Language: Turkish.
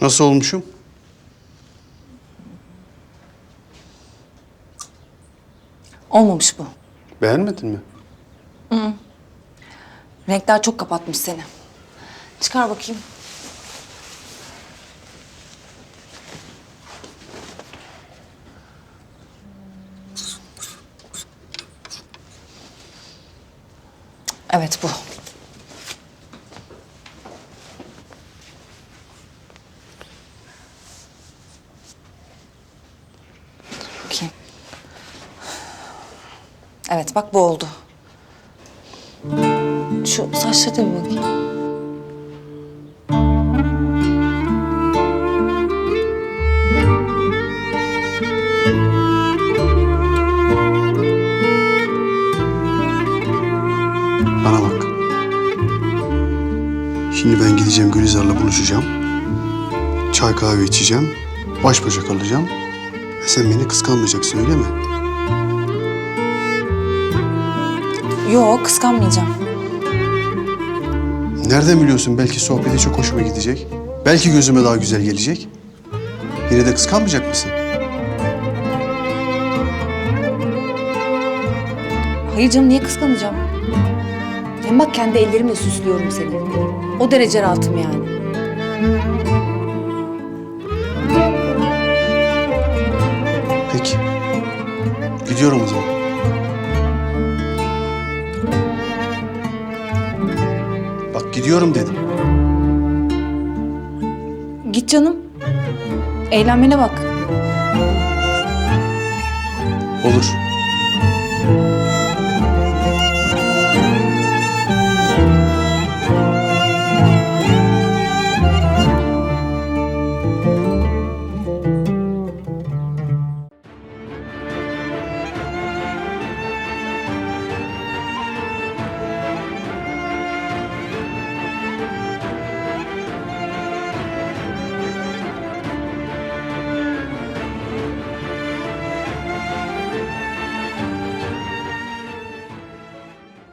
Nasıl olmuşum? Olmamış bu. Beğenmedin mi? Renkler çok kapatmış seni. Çıkar bakayım. Evet bu. Evet bak bu oldu. Şu saçlara da bir bakayım. Bana bak. Şimdi ben gideceğim Gülizar'la buluşacağım. Çay kahve içeceğim. Baş başa kalacağım. Ve sen beni kıskanmayacaksın öyle mi? Yok kıskanmayacağım. Nereden biliyorsun belki sohbeti çok hoşuma gidecek. Belki gözüme daha güzel gelecek. Yine de kıskanmayacak mısın? Hayır canım niye kıskanacağım? Hem bak kendi ellerimle süslüyorum seni. O derece rahatım yani. Peki. Gidiyorum o zaman. Gidiyorum dedim. Git canım. Eğlenmene bak. Olur.